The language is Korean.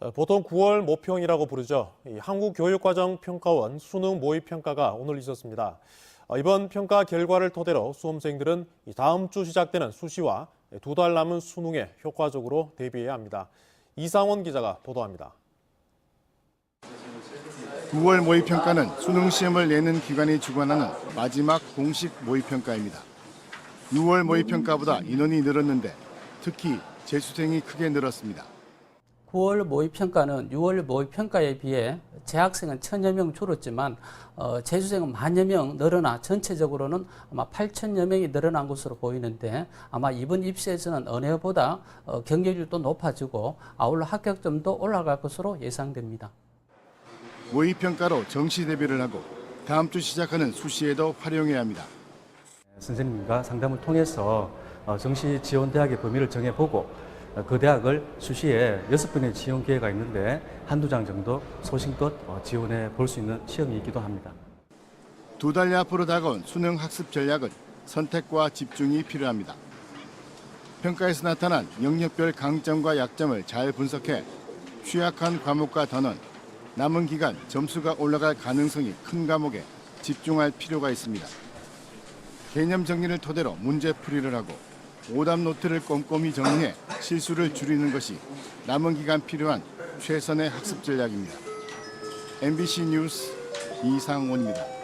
어, 보통 9월 모평이라고 부르죠. 이 한국교육과정평가원 수능 모의평가가 오늘 있었습니다. 어, 이번 평가 결과를 토대로 수험생들은 이 다음 주 시작되는 수시와 두 달 남은 수능에 효과적으로 대비해야 합니다. 이상원 기자가 보도합니다. 9월 모의평가는 수능 시험을 내는 기관이 주관하는 마지막 공식 모의평가입니다. 6월 모의평가보다 인원이 늘었는데 특히 재수생이 크게 늘었습니다. 9월 모의평가는 6월 모의평가에 비해 재학생은 천여 명 줄었지만 어, 재수생은 만여 명 늘어나 전체적으로는 아마 8천여 명이 늘어난 것으로 보이는데 아마 이번 입시에서는 어느 해보다 어, 경쟁률도 높아지고 아울러 합격점도 올라갈 것으로 예상됩니다. 모의평가로 정시 대비를 하고 다음 주 시작하는 수시에도 활용해야 합니다. 선생님과 상담을 통해서 어, 정시 지원 대학의 범위를 정해보고 어, 그 대학을 수시에 여섯 번의 지원 기회가 있는데 한두 장 정도 소신껏 어, 지원해 볼 수 있는 시험이기도 합니다. 두달 앞으로 다가온 수능 학습 전략은 선택과 집중이 필요합니다. 평가에서 나타난 영역별 강점과 약점을 잘 분석해 취약한 과목과 단원, 남은 기간 점수가 올라갈 가능성이 큰 과목에 집중할 필요가 있습니다. 개념 정리를 토대로 문제 풀이를 하고 오답 노트를 꼼꼼히 정리해 실수를 줄이는 것이 남은 기간 필요한 최선의 학습 전략입니다. MBC 뉴스 이상원입니다.